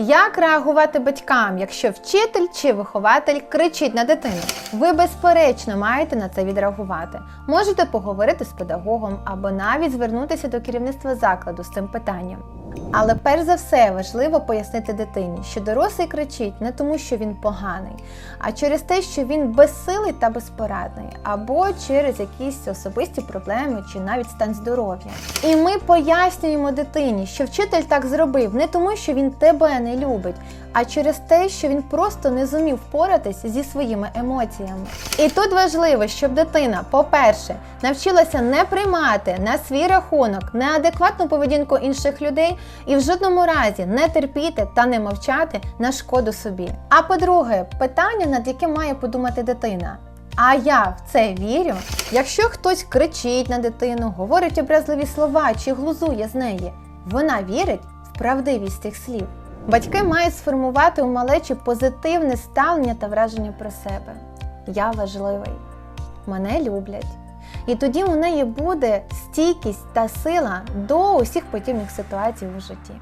Як реагувати батькам, якщо вчитель чи вихователь кричить на дитину? Ви безперечно маєте на це відреагувати. Можете поговорити з педагогом або навіть звернутися до керівництва закладу з цим питанням. Але перш за все важливо пояснити дитині, що дорослий кричить не тому, що він поганий, а через те, що він безсилий та безпорадний, або через якісь особисті проблеми чи навіть стан здоров'я. І ми пояснюємо дитині, що вчитель так зробив не тому, що він тебе не любить, а через те, що він просто не зумів впоратися зі своїми емоціями. І тут важливо, щоб дитина, по-перше, навчилася не приймати на свій рахунок неадекватну поведінку інших людей і в жодному разі не терпіти та не мовчати на шкоду собі. А по-друге, питання, над яким має подумати дитина. А я в це вірю. Якщо хтось кричить на дитину, говорить образливі слова чи глузує з неї, вона вірить в правдивість цих слів. Батьки мають сформувати у малечі позитивне ставлення та враження про себе. Я важливий, мене люблять. І тоді у неї буде стійкість та сила до усіх подібних ситуацій у житті.